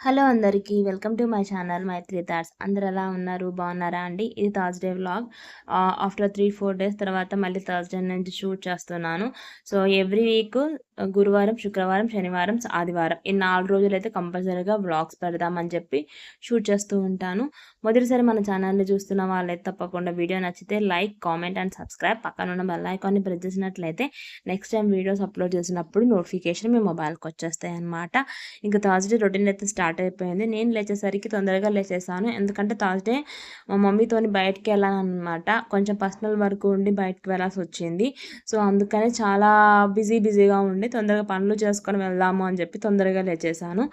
Hello అందరికీ welcome to my channel Maitri thoughts. అందరు ఎలా ఉన్నారు? బాగున్నారా అండి? ఇది Thursday vlog. After three four days తర్వాత మళ్ళీ థర్స్డే నుంచి షూట్ చేస్తున్నాను. సో ఎవ్రీ వీక్ గురువారం శుక్రవారం శనివారం ఆదివారం ఈ నాలుగు రోజులు అయితే కంపల్సరీగా వ్లాగ్స్ పెడదామని చెప్పి షూట్ చేస్తూ ఉంటాను. మొదటిసారి మన ఛానల్ని చూస్తున్న వాళ్ళైతే తప్పకుండా వీడియో నచ్చితే లైక్ కామెంట్ అండ్ సబ్స్క్రైబ్. పక్కన ఉన్న బెల్ ఐకాన్ని ప్రెస్ చేసినట్లయితే నెక్స్ట్ టైం వీడియోస్ అప్లోడ్ చేసినప్పుడు నోటిఫికేషన్ మీ మొబైల్కి వచ్చేస్తాయి అనమాట ఇంకా థర్స్డే రొటీన్ అయితే స్టార్ట్ స్టార్ట్ అయిపోయింది. నేను లేచేసరికి తొందరగా లేచేసాను. ఎందుకంటే థర్స్డే మా మమ్మీతో బయటికి వెళ్ళాలన్నమాట. కొంచెం పర్సనల్ వర్క్ ఉండి బయటకు వెళ్ళాల్సి వచ్చింది. సో అందుకని చాలా బిజీ బిజీగా ఉండి తొందరగా పనులు చేసుకొని వెళ్దాము అని చెప్పి తొందరగా లేచేసాను.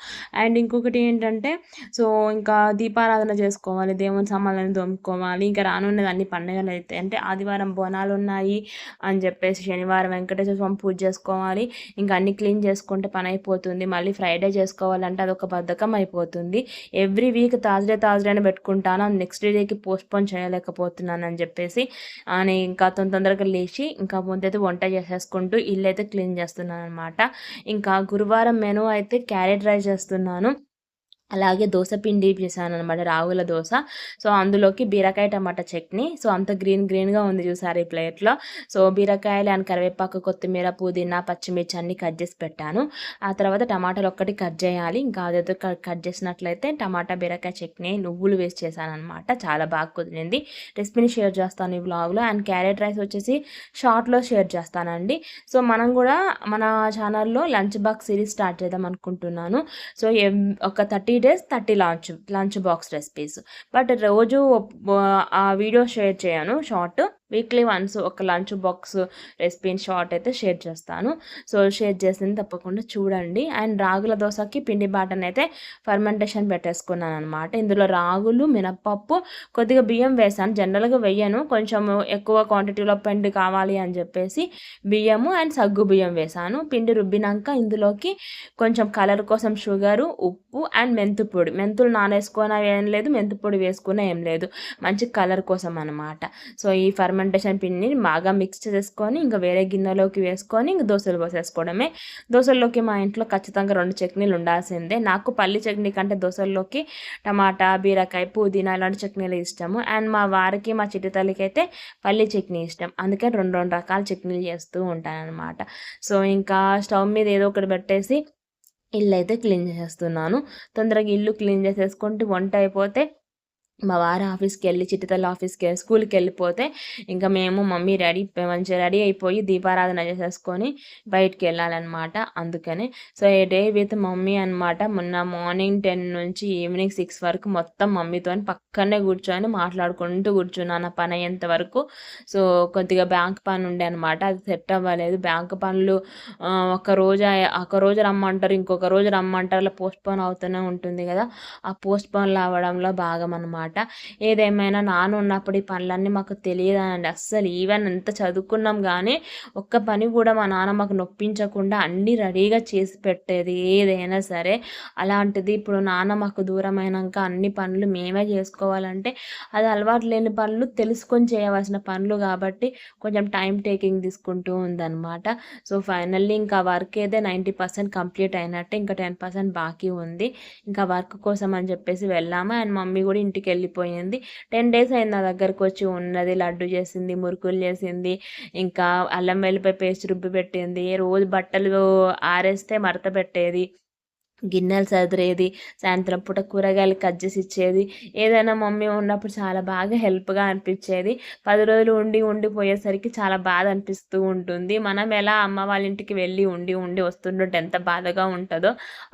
అండ్ ఇంకొకటి ఏంటంటే సో ఇంకా దీపారాధన చేసుకోవాలి దేవుని సామాన్లను దొమ్ముకోవాలి ఇంకా రానున్నది అన్ని పండుగలు అయితే అంటే ఆదివారం బోనాలు ఉన్నాయి అని చెప్పేసి శనివారం వెంకటేశ్వర స్వామి పూజ చేసుకోవాలి. ఇంకా అన్ని క్లీన్ చేసుకుంటే పని అయిపోతుంది. మళ్ళీ ఫ్రైడే చేసుకోవాలంటే అదొక బద్ధకం. కష్టం అయిపోతుంది ఎవ్రీ వీక్ థర్స్డే థర్స్డే అని పెట్టుకుంటాను నెక్స్ట్ డేకి పోస్ట్పోన్ చేయలేకపోతున్నాను అని చెప్పేసి అని ఇంకా తొందరగా లేచి ఇంకా ముందైతే వంట చేసేసుకుంటూ ఇల్లు అయితే క్లీన్ చేస్తున్నాను అనమాట ఇంకా గురువారం మెను అయితే క్యారెట్ రైస్ చేస్తున్నాను. అలాగే దోశ పిండి చేశాను అనమాట రాగుల దోశ. సో అందులోకి బీరకాయ టమాటా చట్నీ. సో అంత గ్రీన్ గ్రీన్గా ఉంది చూసారు ఈ ప్లేట్లో. సో బీరకాయలు అండ్ కరివేపాకు కొత్తిమీర పుదీనా పచ్చిమిర్చి అన్ని కట్ చేసి పెట్టాను. ఆ తర్వాత టమాటాలు ఒక్కటి కట్ చేయాలి. ఇంకా అదేదో కట్ చేసినట్లయితే టమాటా బీరకాయ చట్నీ నువ్వులు వేస్ట్ చేశాను అనమాట చాలా బాగా కుదిరింది. రెసిపీని షేర్ చేస్తాను ఈ బ్లాగ్లో అండ్ క్యారెట్ రైస్ వచ్చేసి షార్ట్లో షేర్ చేస్తానండి. సో మనం కూడా మన ఛానల్లో లంచ్ బాక్స్ సిరీస్ స్టార్ట్ చేద్దాం అనుకుంటున్నాను. సో ఒక thirty days thirty launch lunch box recipes but రోజు ఆ వీడియో షేర్ చేయను షార్ట్ వీక్లీ వన్స్ ఒక లంచ్ బాక్స్ రెసిపీని షార్ట్ అయితే షేర్ చేస్తాను. సో షేర్ చేసింది తప్పకుండా చూడండి. అండ్ రాగుల దోశకి పిండి బాటని అయితే ఫర్మెంటేషన్ పెట్టేసుకున్నాను అనమాట ఇందులో రాగులు మినప్పప్పు కొద్దిగా బియ్యం వేసాను. జనరల్గా వెయ్యను కొంచెం ఎక్కువ క్వాంటిటీలో పిండి కావాలి అని చెప్పేసి బియ్యము అండ్ సగ్గు బియ్యం వేసాను. పిండి రుబ్బినాక ఇందులోకి కొంచెం కలర్ కోసం షుగరు ఉప్పు అండ్ మెంతిపొడి మెంతులు నానేసుకున్నా ఏం లేదు మెంతు పొడి వేసుకున్న ఏం లేదు. మంచి కలర్ కోసం అనమాట సో ఈ ఫర్మెంటేషన్ పిండిని బాగా మిక్స్ చేసుకొని ఇంకా వేరే గిన్నెలోకి వేసుకొని ఇంక దోశలు పోసేసుకోవడమే. దోశల్లోకి మా ఇంట్లో ఖచ్చితంగా రెండు చట్నీలు ఉండాల్సిందే. నాకు పల్లి చట్నీ కంటే దోశల్లోకి టమాటా బీరకాయ పుదీనా ఇలాంటి చట్నీలు ఇష్టము. అండ్ మా వారికి మా చిట్టి తల్లికి అయితే పల్లి చట్నీ ఇష్టం. అందుకని రెండు రెండు రకాల చట్నీలు చేస్తూ ఉంటాను అనమాట సో ఇంకా స్టవ్ మీద ఏదో ఒకటి పెట్టేసి ఇల్లు అయితే క్లీన్ చేసేస్తున్నాను. తొందరగా ఇల్లు క్లీన్ చేసేసుకుంటూ వంట అయిపోతే మా వారు ఆఫీస్కి వెళ్ళి చిట్టితల్లి ఆఫీస్కి స్కూల్కి వెళ్ళిపోతే ఇంకా మేము మమ్మీ రెడీ మంచిగా రెడీ అయిపోయి దీపారాధన చేసేసుకొని బయటికి వెళ్ళాలన్నమాట అందుకని. So a day with mummy అనమాట మొన్న మార్నింగ్ టెన్ నుంచి ఈవినింగ్ సిక్స్ వరకు మొత్తం మమ్మీతో పక్కనే కూర్చొని మాట్లాడుకుంటూ కూర్చున్నాను పని అయ్యేంత వరకు. సో కొద్దిగా బ్యాంక్ పని ఉండే అనమాట అది సెట్ అవ్వలేదు. బ్యాంక్ పనులు ఒక రోజు ఒక రోజు రమ్మంటారు ఇంకొక రోజు రమ్మంటారు అలా పోస్ట్ పోన్ అవుతూనే ఉంటుంది కదా. ఆ పోస్ట్ పోన్లు అవ్వడంలో భాగం అనమాట అనమాట. ఏదేమైనా నాన్న ఉన్నప్పుడు ఈ పనులన్నీ మాకు తెలియదండి అస్సలు ఈవెన్ ఎంత చదువుకున్నాం కానీ ఒక్క పని కూడా మా నాన్న మాకు నొప్పించకుండా అన్నీ రెడీగా చేసి పెట్టేది ఏదైనా సరే. అలాంటిది ఇప్పుడు నాన్న మాకు దూరమైనాక అన్ని పనులు మేమే చేసుకోవాలంటే అది అలవాటు లేని పనులు తెలుసుకొని చేయవలసిన పనులు కాబట్టి కొంచెం టైం టేకింగ్ తీసుకుంటూ ఉందన్నమాట. సో ఫైనల్లీ ఇంకా వర్క్ అయితే నైంటీ పర్సెంట్ కంప్లీట్ అయినట్టే ఇంకా టెన్ పర్సెంట్ బాకీ ఉంది. ఇంకా వర్క్ కోసం అని చెప్పేసి వెళ్ళాము. అండ్ మమ్మీ కూడా ఇంటికి వెళ్ళిపోయింది. టెన్ డేస్ అయింది నా దగ్గరకు వచ్చి ఉన్నది లడ్డు చేసింది మురుకులు చేసింది ఇంకా అల్లం వెల్లిపాయ పేస్ట్ రుబ్బి పెట్టింది. రోజు బట్టలు ఆరేస్తే మడత పెట్టేది. గిన్నెలు సదిరేది సాయంత్రం పూట కూరగాయలు కట్ చేసి ఇచ్చేది ఏదైనా మమ్మీ ఉన్నప్పుడు చాలా బాగా హెల్ప్గా అనిపించేది. పది రోజులు ఉండి ఉండిపోయేసరికి చాలా బాధ అనిపిస్తూ ఉంటుంది. మనం ఎలా అమ్మ వాళ్ళ ఇంటికి వెళ్ళి ఉండి ఉండి వస్తుంటుంటే ఎంత బాధగా ఉంటుందో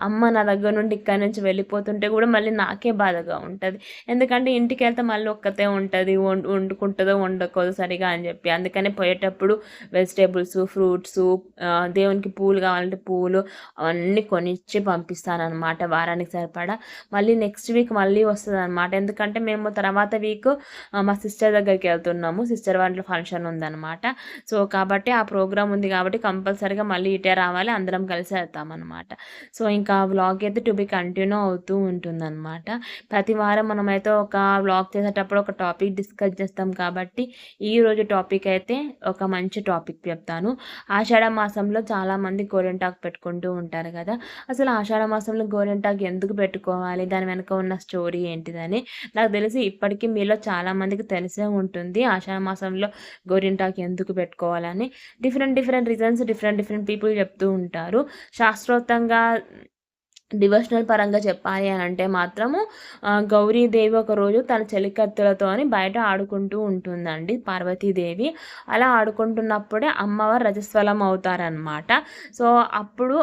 అమ్మ నా దగ్గర నుండి ఇక్కడ నుంచి వెళ్ళిపోతుంటే కూడా మళ్ళీ నాకే బాధగా ఉంటుంది. ఎందుకంటే ఇంటికి వెళ్తే మళ్ళీ ఒక్కతే ఉంటుంది వండుకుంటుందో వండుకోదు సరిగా అని చెప్పి. అందుకనే పోయేటప్పుడు వెజిటేబుల్స్ ఫ్రూట్స్ దేవునికి పూలు కావాలంటే పూలు అవన్నీ కొనిచ్చి పంపి అనమాట వారానికి సరిపడా. మళ్ళీ నెక్స్ట్ వీక్ మళ్ళీ వస్తుంది అనమాట ఎందుకంటే మేము తర్వాత వీక్ మా సిస్టర్ దగ్గరికి వెళ్తున్నాము. సిస్టర్ వాళ్ళ ఫంక్షన్ ఉందన్నమాట. సో కాబట్టి ఆ ప్రోగ్రామ్ ఉంది కాబట్టి కంపల్సరీగా మళ్ళీ ఇటే రావాలి. అందరం కలిసి వెళ్తామన్నమాట. సో ఇంకా వ్లాగ్ అయితే టు బి కంటిన్యూ అవుతూ ఉంటుందన్నమాట. ప్రతి వారం మనమైతే ఒక వ్లాగ్ చేసేటప్పుడు ఒక టాపిక్ డిస్కస్ చేస్తాం కాబట్టి ఈరోజు టాపిక్ అయితే ఒక మంచి టాపిక్ చెప్తాను. ఆషాఢ మాసంలో చాలామంది గోరెంటాకు పెట్టుకుంటూ ఉంటారు కదా. అసలు ఆషాఢ ఆషాఢ మాసంలో గోరింటాకు ఎందుకు పెట్టుకోవాలి? దాని వెనక ఉన్న స్టోరీ ఏంటిదని నాకు తెలిసి ఇప్పటికీ మీలో చాలామందికి తెలిసే ఉంటుంది. ఆషాఢ మాసంలో గోరింటాకు ఎందుకు పెట్టుకోవాలని different different reasons different different people చెప్తూ ఉంటారు. శాస్త్రోక్తంగా డివోషనల్ పరంగా చెప్పాలి అని అంటే మాత్రము గౌరీదేవి ఒకరోజు తన చలికత్తులతోని బయట ఆడుకుంటూ ఉంటుందండి పార్వతీదేవి. అలా ఆడుకుంటున్నప్పుడే అమ్మవారు రజస్వలం అవుతారనమాట సో అప్పుడు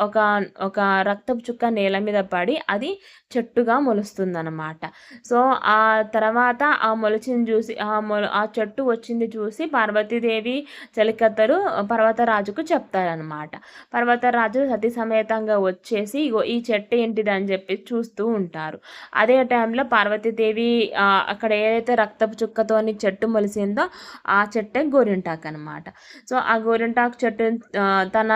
ఒక ఒక రక్తపు చుక్క నేల మీద పడి అది చెట్టుగా మొలుస్తుందనమాట సో ఆ తర్వాత ఆ మొలిచిని చూసి ఆ మొల ఆ చెట్టు వచ్చింది చూసి పార్వతీదేవి చలికత్తరు పర్వతరాజుకు చెప్తారనమాట పర్వతరాజు సతీ సమేతంగా వచ్చేసి ఇగో ఈ చెట్టు ఏంటిది అని చెప్పి చూస్తూ ఉంటారు. అదే టైంలో పార్వతీదేవి అక్కడ ఏదైతే రక్తపు చుక్కతోని చెట్టు మొలిసిందో ఆ చెట్టే గోరింటాక్ అనమాట సో ఆ గోరింటాకు చెట్టు తన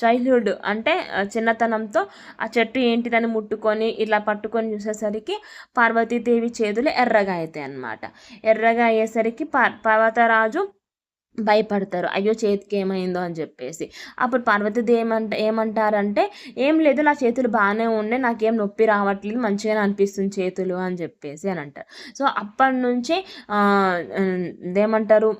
చైల్డ్హుడ్ అంటే చిన్నతనంతో ఆ చెట్టు ఏంటిదని ముట్టుకొని ఇలా పట్టుకొని చూసేసరికి పార్వతీదేవి చేతులు ఎర్రగా అవుతాయి అన్నమాట. ఎర్రగా అయ్యేసరికి పర్వతరాజు భయపడతారు. అయ్యో చేతికి ఏమైందో అని చెప్పేసి. అప్పుడు పార్వతిది ఏమంట ఏమంటారంటే ఏం లేదు నా చేతులు బాగానే ఉండే నాకేం నొప్పి రావట్లేదు. మంచిగానే అనిపిస్తుంది చేతులు అని చెప్పేసి అని అంటారు. సో అప్పటి నుంచి ఏమంటారు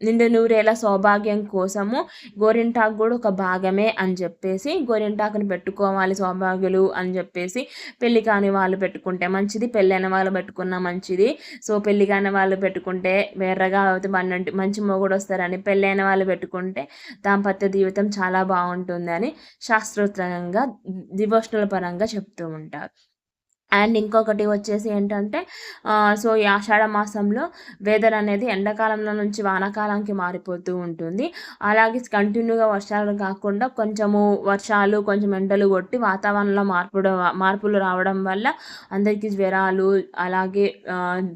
నిండు నూరేళ్ళ సౌభాగ్యం కోసము గోరింటాకు కూడా ఒక భాగమే అని చెప్పేసి గోరింటాకుని పెట్టుకోవాలి సౌభాగ్యులు అని చెప్పేసి పెళ్ళి కాని వాళ్ళు పెట్టుకుంటే మంచిది పెళ్ళైన వాళ్ళు పెట్టుకున్న మంచిది. సో పెళ్ళి కాని వాళ్ళు పెట్టుకుంటే వేర్రగా అవుతే మన్నంటి మంచి మొగుడు వస్తారని పెళ్ళైన వాళ్ళు పెట్టుకుంటే దాంపత్య జీవితం చాలా బాగుంటుంది అని శాస్త్రోత్తరంగా డివోషనల్ పరంగా చెప్తూ ఉంటారు. అండ్ ఇంకొకటి వచ్చేసి ఏంటంటే సో ఈ ఆషాఢ మాసంలో వెదర్ అనేది ఎండాకాలంలో నుంచి వానాకాలానికి మారిపోతూ ఉంటుంది. అలాగే కంటిన్యూగా వర్షాలు కాకుండా కొంచెము వర్షాలు కొంచెం ఎండలు కొట్టి వాతావరణంలో మార్పు మార్పులు రావడం వల్ల అందరికీ జ్వరాలు అలాగే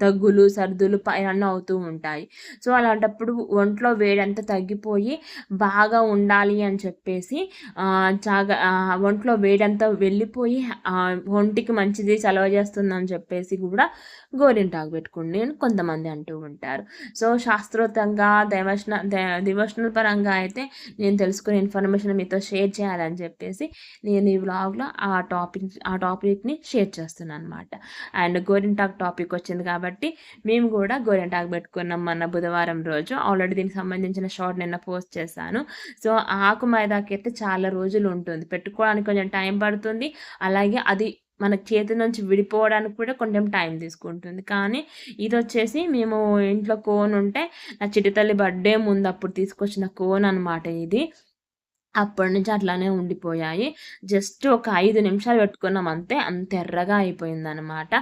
దగ్గులు సర్దులు పైన అవుతూ ఉంటాయి. సో అలాంటప్పుడు ఒంట్లో వేడంతా తగ్గిపోయి బాగా ఉండాలి అని చెప్పేసి చాగా ఒంట్లో వేడంతా వెళ్ళిపోయి ఒంటికి మంచిది చలవ చేస్తుందని చెప్పేసి కూడా గోరింటాకు పెట్టుకోండి అని కొంతమంది అంటూ ఉంటారు. సో శాస్త్రోతంగా దేవష్ణ డివోషనల్ పరంగా అయితే నేను తెలుసుకునే ఇన్ఫర్మేషన్ మీతో షేర్ చేయాలని చెప్పేసి నేను ఈ వ్లాగ్లో ఆ టాపిక్ ఆ టాపిక్ని షేర్ చేస్తున్నాను అనమాట అండ్ గోరింటాక్ టాపిక్ వచ్చింది కాబట్టి మేము కూడా గోరింటాకు పెట్టుకున్నాం మన బుధవారం రోజు. ఆల్రెడీ దీనికి సంబంధించిన షార్ట్ నిన్న పోస్ట్ చేశాను. సో ఆకు మైదాకి అయితే చాలా రోజులు ఉంటుంది. పెట్టుకోవడానికి కొంచెం టైం పడుతుంది. అలాగే అది మన చేతి నుంచి విడిపోవడానికి కూడా కొంచెం టైం తీసుకుంటుంది. కానీ ఇది వచ్చేసి మేము ఇంట్లో కోన్ ఉంటే నా చిటితల్లి బర్త్డే ముందు అప్పుడు తీసుకొచ్చిన కోన్ అనమాట ఇది. అప్పటి నుంచి అట్లానే ఉండిపోయాయి. జస్ట్ ఒక ఐదు నిమిషాలు పెట్టుకున్నాం అంతే. అంత ఎర్రగా అయిపోయిందనమాట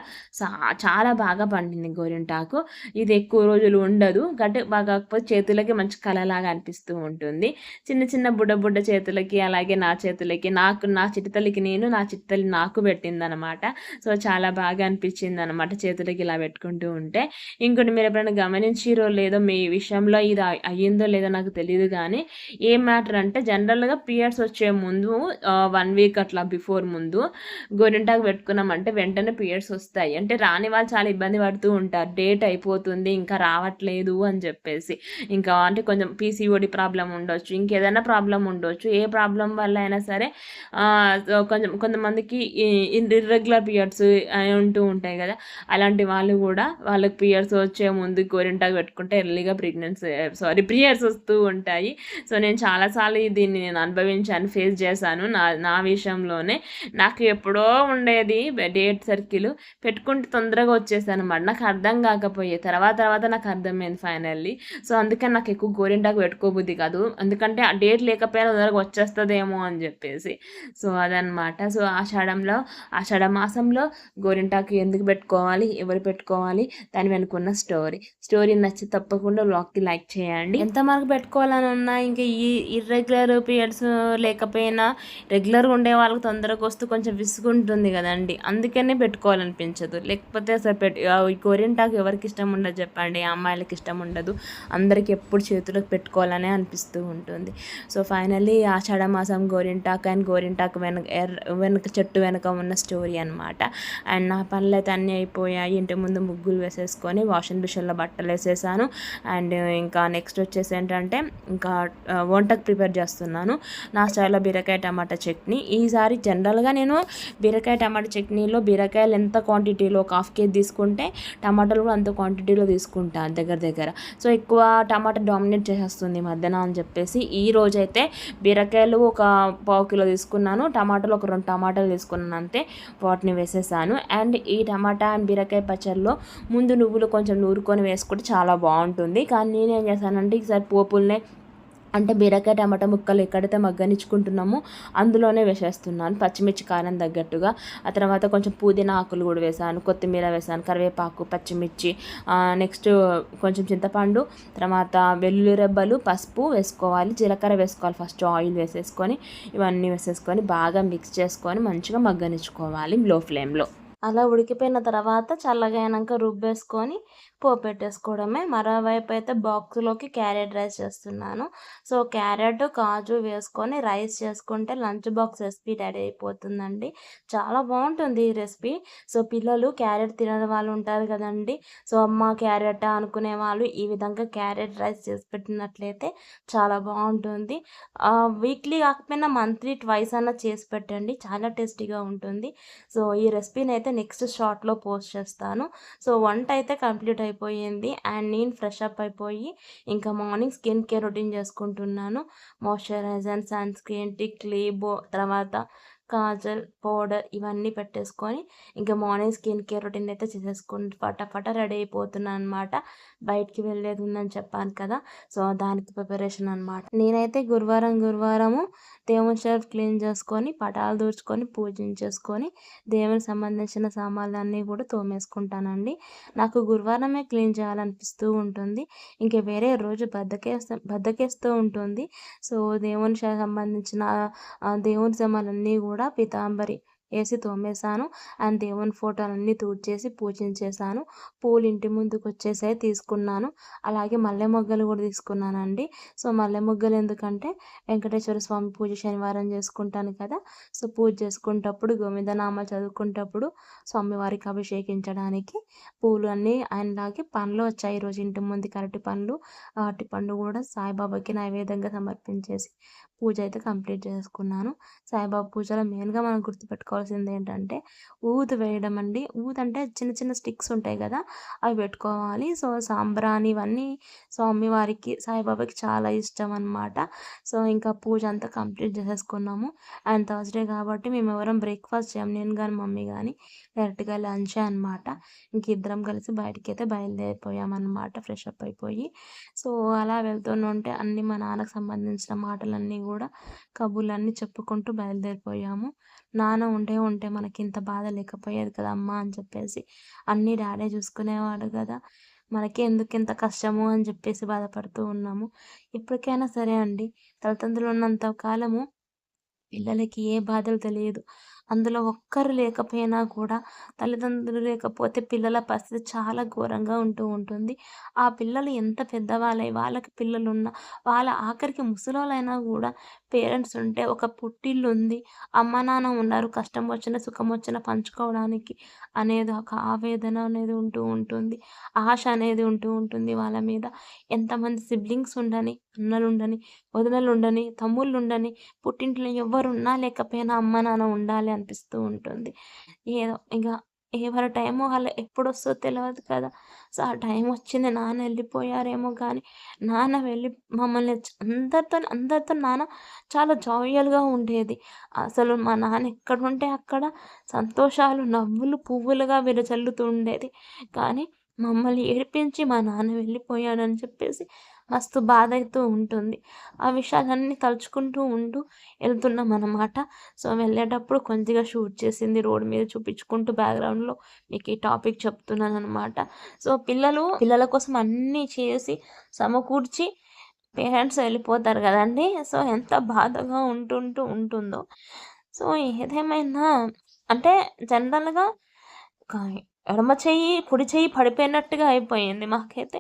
చాలా బాగా పండింది గోరింటాకు. ఇది ఎక్కువ రోజులు ఉండదు. గట్టి బాగా కాకపోతే చేతులకి మంచి కలలాగా అనిపిస్తూ ఉంటుంది. చిన్న చిన్న బుడ్డ బుడ్డ చేతులకి అలాగే నా చేతులకి నాకు నా చిట్టతల్లికి నేను నా చిట్టతల్లి నాకు పెట్టిందనమాట సో చాలా బాగా అనిపించింది అనమాట చేతులకి ఇలా పెట్టుకుంటూ ఉంటే. ఇంకోటి మీరు ఎప్పుడైనా గమనించిరో లేదో మీ విషయంలో ఇది అయ్యిందో లేదో నాకు తెలియదు కానీ ఏం మ్యాటర్ అంటే జనరల్ జనరల్గా పీరియడ్స్ వచ్చే ముందు వన్ వీక్ అట్లా బిఫోర్ ముందు గోరింటాకు పెట్టుకున్నామంటే వెంటనే పీరియడ్స్ వస్తాయి. అంటే రాని వాళ్ళు చాలా ఇబ్బంది పడుతూ ఉంటారు. డేట్ అయిపోతుంది ఇంకా రావట్లేదు అని చెప్పేసి. ఇంకా అంటే కొంచెం పీసీఓడి ప్రాబ్లం ఉండొచ్చు ఇంకేదైనా ప్రాబ్లం ఉండొచ్చు. ఏ ప్రాబ్లం వల్ల అయినా సరే కొంచెం కొంతమందికి ఇర్రెగ్యులర్ పీరియడ్స్ అని ఉంటూ ఉంటాయి కదా. అలాంటి వాళ్ళు కూడా వాళ్ళకి పీరియడ్స్ వచ్చే ముందు గోరింటాకు పెట్టుకుంటే ఎర్లీగా ప్రెగ్నెన్సీ సారీ పీరియడ్స్ వస్తూ ఉంటాయి. సో నేను చాలాసార్లు దీన్ని నేను అనుభవించాను ఫేస్ చేశాను. నా నా విషయంలోనే నాకు ఎప్పుడో ఉండేది డేట్ సర్కిల్ పెట్టుకుంటే తొందరగా వచ్చేసాను నాకు అర్థం కాకపోయే తర్వాత తర్వాత నాకు అర్థమైంది ఫైనల్లీ. సో అందుకని నాకు ఎక్కువ గోరింటాకు పెట్టుకోబుద్ది కాదు. ఎందుకంటే ఆ డేట్ లేకపోయినా తొందరగా వచ్చేస్తుందేమో అని చెప్పేసి. సో అదనమాట సో ఆషాఢంలో ఆషాఢ మాసంలో గోరింటాకు ఎందుకు పెట్టుకోవాలి ఎవరు పెట్టుకోవాలి దాని వెనుకున్న స్టోరీ. స్టోరీ నచ్చి తప్పకుండా బ్లాగ్కి లైక్ చేయండి. ఎంత మార్కు పెట్టుకోవాలని ఉన్నా ఇంకా ఈ ఇర్రెగ్యులర్ పీరియడ్స్ లేకపోయినా రెగ్యులర్గా ఉండే వాళ్ళకి తొందరగా వస్తూ కొంచెం విసుగుంటుంది కదండి. అందుకనే పెట్టుకోవాలనిపించదు. లేకపోతే అసలు పెట్టి ఈ గోరింటాకు ఎవరికి ఇష్టం ఉండదు చెప్పండి. అమ్మాయిలకి ఇష్టం ఉండదు. అందరికి ఎప్పుడు చేతులకు పెట్టుకోవాలనే అనిపిస్తూ ఉంటుంది. సో ఫైనలీ ఆషాఢ మాసం గోరింటాకు అండ్ గోరింటాకు వెనక వెనక చెట్టు వెనక ఉన్న స్టోరీ అనమాట అండ్ నా పనులు అయితే అన్నీ అయిపోయాయి. ఇంటి ముందు ముగ్గులు వేసేసుకొని వాషింగ్ మిషన్లో బట్టలు వేసేసాను. అండ్ ఇంకా నెక్స్ట్ వచ్చేసి ఏంటంటే ఇంకా వంటకు ప్రిపేర్ చేస్తున్నాను. చేస్తున్నాను నా స్టైల్లో బీరకాయ టమాటా చట్నీ. ఈసారి జనరల్గా నేను బీరకాయ టమాటా చట్నీలో బీరకాయలు ఎంత క్వాంటిటీలో ఒక హాఫ్ కేజీ తీసుకుంటే టమాటాలు కూడా అంత క్వాంటిటీలో తీసుకుంటాను దగ్గర దగ్గర. సో ఎక్కువ టమాటా డామినేట్ చేసేస్తుంది మధ్యాహ్నం అని చెప్పేసి ఈ రోజైతే బీరకాయలు ఒక పావు కిలో తీసుకున్నాను. టమాటాలు ఒక రెండు టమాటాలు తీసుకున్నాను అంతే. వాటిని వేసేసాను. అండ్ ఈ టమాటా అండ్ బీరకాయ పచ్చళ్ళలో ముందు నువ్వులు కొంచెం నూరుకొని వేసుకుంటే చాలా బాగుంటుంది. కానీ నేనేం చేశానంటే ఈసారి పోపుల్నే అంటే బీరకాయ టమాటా ముక్కలు ఎక్కడైతే మగ్గనిచ్చుకుంటున్నామో అందులోనే వేసేస్తున్నాను. పచ్చిమిర్చి కారం తగ్గట్టుగా. ఆ తర్వాత కొంచెం పుదీనా ఆకులు కూడా వేసాను. కొత్తిమీర వేసాను. కరివేపాకు పచ్చిమిర్చి నెక్స్ట్ కొంచెం చింతపండు తర్వాత వెల్లుల్లి రెబ్బలు పసుపు వేసుకోవాలి. జీలకర్ర వేసుకోవాలి ఫస్ట్. ఆయిల్ వేసేసుకొని ఇవన్నీ వేసేసుకొని బాగా మిక్స్ చేసుకొని మంచిగా మగ్గనిచ్చుకోవాలి లో ఫ్లేమ్లో. అలా ఉడికిపోయిన తర్వాత చల్లగా అయినాక రుబ్బేసుకొని పోపెట్టేసుకోవడమే. మరోవైపు అయితే బాక్స్లోకి క్యారెట్ రైస్ చేస్తున్నాను. సో క్యారెట్ కాజు వేసుకొని రైస్ చేసుకుంటే లంచ్ బాక్స్ రెసిపీ రెడీ అయిపోతుందండి. చాలా బాగుంటుంది ఈ రెసిపీ. సో పిల్లలు క్యారెట్ తినని వాళ్ళు ఉంటారు కదండి. సో అమ్మ క్యారెట్ అనుకునే వాళ్ళు ఈ విధంగా క్యారెట్ రైస్ చేసి పెట్టినట్లయితే చాలా బాగుంటుంది. వీక్లీ కాకపోయినా మంత్లీ ట్వైస్ అన్న చేసి పెట్టండి. చాలా టేస్టీగా ఉంటుంది. సో ఈ రెసిపీని అయితే నెక్స్ట్ షార్ట్లో పోస్ట్ చేస్తాను. సో వంట అయితే కంప్లీట్ అయిపోయింది అయిపోయింది అండ్ నేను ఫ్రెష్ అప్ అయిపోయి ఇంకా మార్నింగ్ స్కిన్ కేర్ రొటీన్ చేసుకుంటున్నాను. మాయిశ్చరైజర్ సన్ స్క్రీన్ టిక్ లీబో తర్వాత కాజల్ పౌడర్ ఇవన్నీ పెట్టేసుకొని ఇంకా మార్నింగ్ స్కిన్ కేర్ రొటీన్ అయితే చేసేసుకుని ఫటాఫట రెడీ అయిపోతున్నాను అనమాట బయటికి వెళ్ళేది ఉందని చెప్పాను కదా. సో దానికి ప్రిపరేషన్ అనమాట నేనైతే గురువారం గురువారము దేవుని షెల్ఫ్ క్లీన్ చేసుకొని పటాలు దూర్చుకొని పూజించేసుకొని దేవునికి సంబంధించిన సామాన్లన్నీ కూడా తోమేసుకుంటానండి. నాకు గురువారమే క్లీన్ చేయాలనిపిస్తూ ఉంటుంది. ఇంకా వేరే రోజు బద్దకేస్తా బద్దకేస్తూ ఉంటుంది. సో దేవుని సంబంధించిన దేవుని సామాన్లన్నీ కూడా పీతాంబరి వేసి తోమేశాను. అండ్ దేవుని ఫోటోలన్నీ తూడ్చేసి పూజించేశాను. పూలు ఇంటి ముందుకు వచ్చేసే తీసుకున్నాను. అలాగే మల్లె మొగ్గలు కూడా తీసుకున్నానండి. సో మల్లె మొగ్గలు ఎందుకంటే వెంకటేశ్వర స్వామి పూజ శనివారం చేసుకుంటాను కదా. సో పూజ చేసుకుంటప్పుడు గోవిందనామాలు చదువుకుంటప్పుడు స్వామివారికి అభిషేకించడానికి పూలు అన్నీ ఆయనలాగే పండ్లు వచ్చాయి. ఈరోజు ఇంటి ముందు కరటి పండ్లు అరటి పండు కూడా సాయిబాబాకి నైవేద్యంగా సమర్పించేసి పూజ అయితే కంప్లీట్ చేసుకున్నాను. సాయిబాబా పూజలో మెయిన్గా మనం గుర్తుపెట్టుకోవాల్సింది ఏంటంటే ఊదు వేయడం అండి. ఊదు అంటే చిన్న చిన్న స్టిక్స్ ఉంటాయి కదా అవి పెట్టుకోవాలి. సో సాంబ్రాణి ఇవన్నీ స్వామివారికి సాయిబాబాకి చాలా ఇష్టం అనమాట సో ఇంకా పూజ అంతా కంప్లీట్ చేసేసుకున్నాము. అండ్ థర్స్డే కాబట్టి మేము ఎవరం బ్రేక్ఫాస్ట్ చేయం. నేను కానీ మమ్మీ కానీ డైరెక్ట్గా లంచ్ అనమాట ఇంక ఇద్దరం కలిసి బయటికి అయితే బయలుదేరిపోయామన్నమాట ఫ్రెష్ అప్ అయిపోయి. సో అలా వెళ్తుంటే అన్ని మా నాన్నకు సంబంధించిన మాటలన్నీ కూడా కబుర్లన్నీ చెప్పుకుంటూ బయలుదేరిపోయాము. నాన్న ఉంటే ఉంటే మనకి ఇంత బాధ లేకపోయేది కదా అమ్మ అని చెప్పేసి అన్నీ డాడే చూసుకునేవాడు కదా. మనకి ఎందుకు ఇంత కష్టము అని చెప్పేసి బాధపడుతూ ఉన్నాము. ఇప్పటికైనా సరే అండి తల్లిదండ్రులు ఉన్నంత కాలము పిల్లలకి ఏ బాధలు తెలియదు. అందులో ఒక్కరు లేకపోయినా కూడా తల్లిదండ్రులు లేకపోతే పిల్లల పరిస్థితి చాలా ఘోరంగా ఉంటూ ఉంటుంది. ఆ పిల్లలు ఎంత పెద్దవాళ్ళై వాళ్ళకి పిల్లలున్నా వాళ్ళ ఆఖరికి ముసలోళ్ళైనా కూడా పేరెంట్స్ ఉంటే ఒక పుట్టిల్లు ఉంది అమ్మ నాన్న ఉన్నారు కష్టం వచ్చిన సుఖం వచ్చిన పంచుకోవడానికి అనేది ఒక ఆవేదన అనేది ఉంటూ ఉంటుంది. ఆశ అనేది ఉంటూ ఉంటుంది వాళ్ళ మీద. ఎంతమంది సిబ్లింగ్స్ ఉండని అన్నలు ఉండని వదినలు ఉండని తమ్ముళ్ళు ఉండని పుట్టింట్లో ఎవరున్నా లేకపోయినా అమ్మ నాన్న ఉండాలి అనిపిస్తూ ఉంటుంది. ఏదో ఇంకా ఎవరి టైము వాళ్ళు ఎప్పుడొస్తుందో తెలియదు కదా. సో ఆ టైం వచ్చింది నాన్న వెళ్ళిపోయారేమో కానీ నాన్న వెళ్ళి మమ్మల్ని అందరితో అందరితో నాన్న చాలా జావియల్గా ఉండేది. అసలు మా నాన్న ఎక్కడ ఉంటే అక్కడ సంతోషాలు నవ్వులు పువ్వులుగా విరచల్లుతూ ఉండేది. కానీ మమ్మల్ని ఏడిపించి మా నాన్న వెళ్ళిపోయాడని చెప్పేసి మస్తు బాధ అవుతూ ఉంటుంది. ఆ విషయాలన్నీ తలుచుకుంటూ ఉంటూ వెళ్తున్నాం అన్నమాట సో వెళ్ళేటప్పుడు కొద్దిగా షూట్ చేసింది రోడ్ మీద చూపించుకుంటూ బ్యాక్గ్రౌండ్లో మీకు ఈ టాపిక్ చెప్తున్నాను అనమాట సో పిల్లలు పిల్లల కోసం అన్నీ చేసి సమకూర్చి పేరెంట్స్ వెళ్ళిపోతారు కదండి. సో ఎంత బాధగా ఉంటుంటూ ఉంటుందో. సో ఏదేమైనా అంటే జనరల్గా ఎడమ చెయ్యి కుడి చెయ్యి పడిపోయినట్టుగా అయిపోయింది మాకైతే.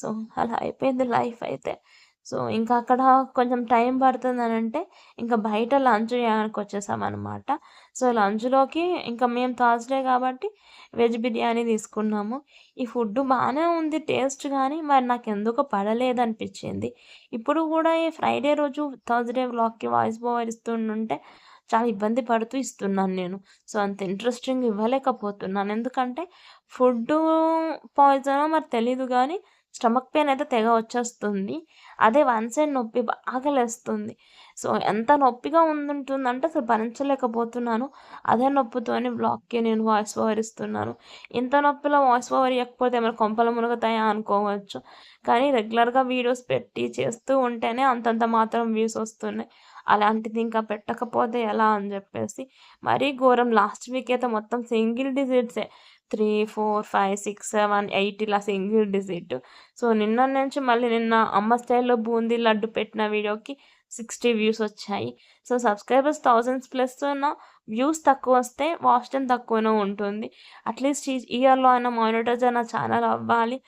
సో అలా అయిపోయింది లైఫ్ అయితే. సో ఇంకా అక్కడ కొంచెం టైం పడుతుంది అని అంటే ఇంకా బయట లంచ్ చేయడానికి వచ్చేసామన్నమాట. సో లంచ్లోకి ఇంకా మేము థర్స్డే కాబట్టి వెజ్ బిర్యానీ తీసుకున్నాము. ఈ ఫుడ్ బాగానే ఉంది టేస్ట్ కానీ మరి నాకు ఎందుకో పడలేదనిపించింది. ఇప్పుడు కూడా ఈ ఫ్రైడే రోజు థర్స్డే వ్లాగ్కి వాయిస్ ఓవర్ ఇస్తుంటే చాలా ఇబ్బంది పడుతూ ఇస్తున్నాను నేను. సో అంత ఇంట్రెస్టింగ్ ఇవ్వలేకపోతున్నాను. ఎందుకంటే ఫుడ్డు పాయిజనో మరి తెలీదు కానీ స్టమక్ పెయిన్ అయితే తెగ వచ్చేస్తుంది. అదే వన్ సైడ్ నొప్పి బాగా లేస్తుంది. సో ఎంత నొప్పిగా ఉంటుందంటే అసలు భరించలేకపోతున్నాను. అదే నొప్పితోని బ్లాక్కి నేను వాయిస్ ఓవర్ ఇస్తున్నాను. ఇంత నొప్పిలో వాయిస్ ఓవర్ ఇవ్వకపోతే ఏమైనా కొంపలు మునుగుతాయా అనుకోవచ్చు. కానీ రెగ్యులర్గా వీడియోస్ పెట్టి చేస్తూ ఉంటేనే అంతంత మాత్రం వ్యూస్ వస్తున్నాయి. అలాంటిది ఇంకా పెట్టకపోతే ఎలా అని చెప్పేసి మరీ ఘోరం. లాస్ట్ వీక్ అయితే మొత్తం single డిజిట్సే. Three four five six seven eight ఇలా సింగిల్ డిజిట్ సో నిన్న నుంచి మళ్ళీ నిన్న అమ్మ స్టైల్లో బూందీ లడ్డు పెట్టిన వీడియోకి సిక్స్టీ వ్యూస్ వచ్చాయి. సో సబ్స్క్రైబర్స్ థౌజండ్స్ ప్లస్ ఉన్న వ్యూస్ తక్కువ వస్తే వాచ్ టైం తక్కువనే ఉంటుంది. అట్లీస్ట్ ఈ ఇయర్లో అయినా మానిటర్స్ అయినా ఛానల్ అవ్వాలి.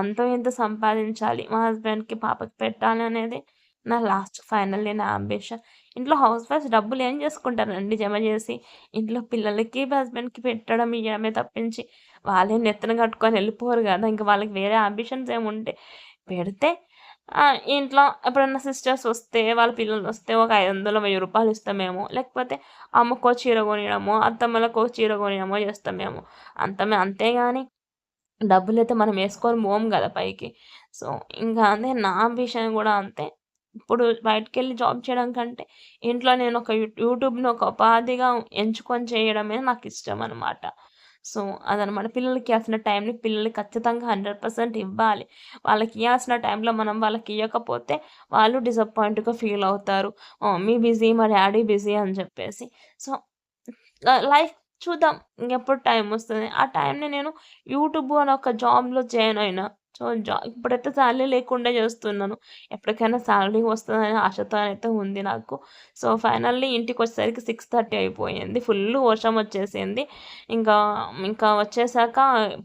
అంత ఇంత సంపాదించాలి. మా హస్బెండ్కి పాపకి పెట్టాలి అనేది నా లాస్ట్ ఫైనల్లీ నా అంబిషన్ ఇంట్లో హౌస్ వైఫ్స్ డబ్బులు ఏం చేసుకుంటారండి? జమ చేసి ఇంట్లో పిల్లలకి హస్బెండ్కి పెట్టడం ఇవ్వడమే తప్పించి వాళ్ళే నెత్తన కట్టుకొని వెళ్ళిపోరు కదా! ఇంకా వాళ్ళకి వేరే అంబిషన్స్ ఏముంటే పెడితే ఇంట్లో ఎప్పుడన్నా సిస్టర్స్ వస్తే వాళ్ళ పిల్లలు వస్తే ఒక ఐదు వందలు వెయ్యి రూపాయలు ఇస్తామేమో. లేకపోతే అమ్మకో చీర కొనియడమో అత్తమ్మలకో చీర కొనియడమో చేస్తామేమో. అంతమే అంతేగాని అయితే మనం వేసుకొని పోము కదా పైకి. సో ఇంకా అంతే నా విషయం కూడా అంతే. ఇప్పుడు బయటికెళ్ళి జాబ్ చేయడం కంటే ఇంట్లో నేను ఒక యూట్యూబ్ని ఒక ఉపాధిగా ఎంచుకొని చేయడమే నాకు ఇష్టం అనమాట సో అదనమాట పిల్లలకి ఇవ్వాల్సిన టైంని పిల్లలు ఖచ్చితంగా హండ్రెడ్ పర్సెంట్ ఇవ్వాలి. వాళ్ళకి ఇవ్వాల్సిన టైంలో మనం వాళ్ళకి ఇవ్వకపోతే వాళ్ళు డిసప్పాయింట్గా ఫీల్ అవుతారు. మీ బిజీ మా డాడీ బిజీ అని చెప్పేసి. సో లైఫ్ చూద్దాం. ఇంకెప్పుడు టైం వస్తుంది. ఆ టైంని నేను యూట్యూబ్ అని ఒక జాబ్లో జాయిన్ అయినా సో జా ఇప్పుడైతే శాలరీ లేకుండా చేస్తున్నాను. ఎప్పటికైనా శాలరీ వస్తుందనే ఆశతో అయితే ఉంది నాకు. సో ఫైనల్లీ ఇంటికి వచ్చేసరికి సిక్స్ థర్టీ అయిపోయింది. ఫుల్ వర్షం వచ్చేసింది. ఇంకా ఇంకా వచ్చేసాక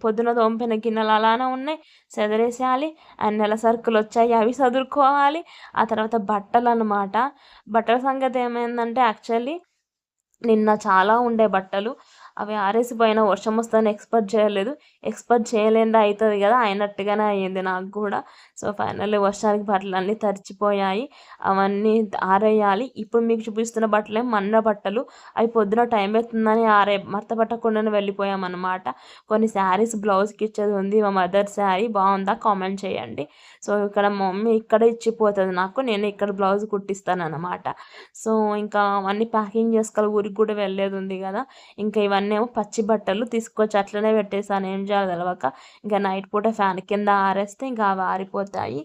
పొద్దున దోంపిన గిన్నెలు అలానే ఉన్నాయి. సెదరేసేయాలి. అండ్ నెల సరుకులు వచ్చాయి అవి చదువుకోవాలి ఆ తర్వాత బట్టలు అనమాట బట్టల సంగతి ఏమైందంటే యాక్చువల్లీ నిన్న చాలా ఉండే బట్టలు. అవి ఆరేసిపోయిన వర్షం వస్తుందని ఎక్స్పెక్ట్ చేయలేదు. ఎక్స్పెక్ట్ చేయలేదా అవుతుంది కదా అయినట్టుగానే అయ్యింది నాకు కూడా. సో ఫైనల్లీ వర్షానికి బట్టలు అన్నీ తరిచిపోయాయి అవన్నీ ఆరేయాలి. ఇప్పుడు మీకు చూపిస్తున్న బట్టలే మన్న బట్టలు. అవి పొద్దున టైం అవుతుందని ఆరే మర్త పట్టకుండానే వెళ్ళిపోయామన్నమాట. కొన్ని శారీస్ బ్లౌజ్కి ఇచ్చేది ఉంది మా మదర్ శారీ. బాగుందా? కామెంట్ చేయండి. సో ఇక్కడ మమ్మీ ఇక్కడ ఇచ్చిపోతుంది నాకు. నేను ఇక్కడ బ్లౌజ్ కుట్టిస్తాను అనమాట సో ఇంకా అవన్నీ ప్యాకింగ్ చేసుకోవాలి. ఊరికి కూడా వెళ్ళేది ఉంది కదా. ఇంకా ఇవన్నీ నేను పచ్చి బట్టలు తీసుకొచ్చి అట్లనే పెట్టేసాను ఏం చేయాలి తెలవక. ఇంకా నైట్ పూట ఫ్యాన్ కింద ఆరేస్తే ఇంకా అవి ఆరిపోతాయి.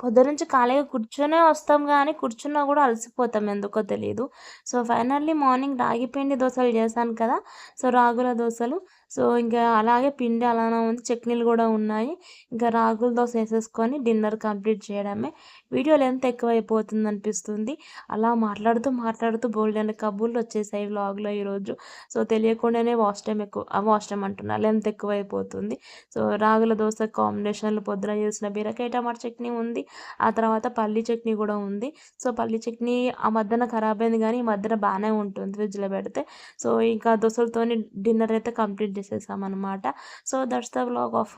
పొద్దునుంచి ఖాళీగా కూర్చొనే వస్తాం కానీ కూర్చున్నా కూడా అలసిపోతాం ఎందుకో తెలియదు సో ఫైనల్లీ మార్నింగ్ రాగి పిండి దోశలు చేశాను కదా సో రాగుల దోశలు. సో ఇంకా అలాగే పిండి అలానే ఉంది. చట్నీలు కూడా ఉన్నాయి. ఇంకా రాగుల దోశ వేసేసుకొని డిన్నర్ కంప్లీట్ చేయడమే. వీడియో లెంత్ ఎక్కువైపోతుంది అనిపిస్తుంది. అలా మాట్లాడుతూ మాట్లాడుతూ బోల్డెన్ కబుర్లు వచ్చేసాయి వ్లాగ్లో ఈరోజు. సో తెలియకుండానే వాష్ టైం ఎక్కువ వాష్ టైం అంటున్నా లెంత్ ఎక్కువైపోతుంది. సో రాగుల దోశ కాంబినేషన్లు పొద్దున చేసిన బీరకాయ టమాటా చట్నీ ఉంది. ఆ తర్వాత పల్లి చట్నీ కూడా ఉంది. సో పల్లి చట్నీ ఆ మధ్యన ఖరాబ్ అయింది కానీ ఈ మధ్యన బాగానే ఉంటుంది ఫ్రిడ్జ్లో పెడితే. సో ఇంకా దోశలతోని డిన్నర్ అయితే complete చేసేసామన్నమాట. So that's the blog of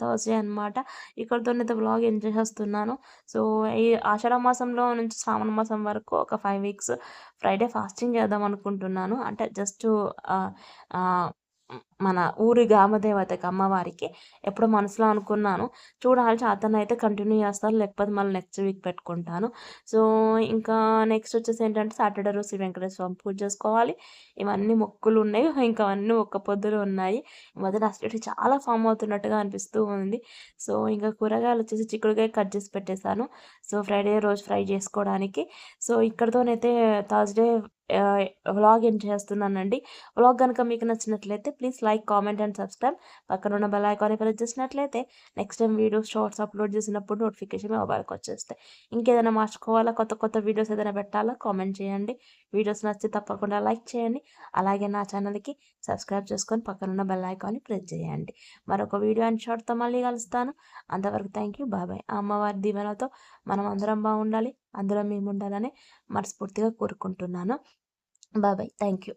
Thursday అనమాట ఇక్కడతోనైతే వ్లాగ్ ఎంజాయ్ చేస్తున్నాను సో ఈ ఆషాఢ మాసంలో నుంచి శ్రావణ మాసం వరకు ఒక ఫైవ్ వీక్స్ ఫ్రైడే ఫాస్టింగ్ చేద్దాం అనుకుంటున్నాను. అంటే జస్ట్ మన ఊరి గ్రామదేవతకి అమ్మవారికి ఎప్పుడో మనసులో అనుకున్నాను. చూడాలి చేతన అయితే కంటిన్యూ చేస్తాను. లేకపోతే మళ్ళీ నెక్స్ట్ వీక్ పెట్టుకుంటాను. సో ఇంకా నెక్స్ట్ వచ్చేసి ఏంటంటే సాటర్డే రోజు శ్రీ వెంకటేశ్వర స్వామి పూజ చేసుకోవాలి. ఇవన్నీ మొక్కులు ఉన్నాయి. ఇంకా అన్నీ ఒక్క పొద్దులు ఉన్నాయి. మొదటి అసలు చాలా ఫామ్ అవుతున్నట్టుగా అనిపిస్తూ ఉంది. సో ఇంకా కూరగాయలు వచ్చేసి చిక్కుడుకాయ కట్ చేసి పెట్టేశాను. సో ఫ్రైడే రోజు ఫ్రై చేసుకోవడానికి. సో ఇక్కడతోనైతే థర్స్డే వ్లాగ్ ఏం చేస్తున్నానండి. వ్లాగ్ కనుక మీకు నచ్చినట్లయితే please like comment and subscribe. పక్కన ఉన్న బెల్ ప్రెస్ చేసినట్లయితే next time videos shorts upload చేసినప్పుడు నోటిఫికేషన్ మొబైల్కి వచ్చేస్తాయి. ఇంకేదైనా మార్చుకోవాలా కొత్త కొత్త వీడియోస్ ఏదైనా పెట్టాలా కామెంట్ చేయండి. వీడియోస్ నచ్చితే తప్పకుండా లైక్ చేయండి. అలాగే నా ఛానల్కి సబ్స్క్రైబ్ చేసుకొని పక్కనున్న బెల్ ఐకాన్ని ప్రెస్ చేయండి. మరొక వీడియో అండ్ షార్ట్తో మళ్ళీ కలుస్తాను. అంతవరకు థ్యాంక్ యూ. బాబాయ్ అమ్మవారి దీవెనతో మనం అందరం బాగుండాలి. అందులో మేము ఉండాలని మనస్ఫూర్తిగా కోరుకుంటున్నాను. బాబాయ్ థ్యాంక్ యూ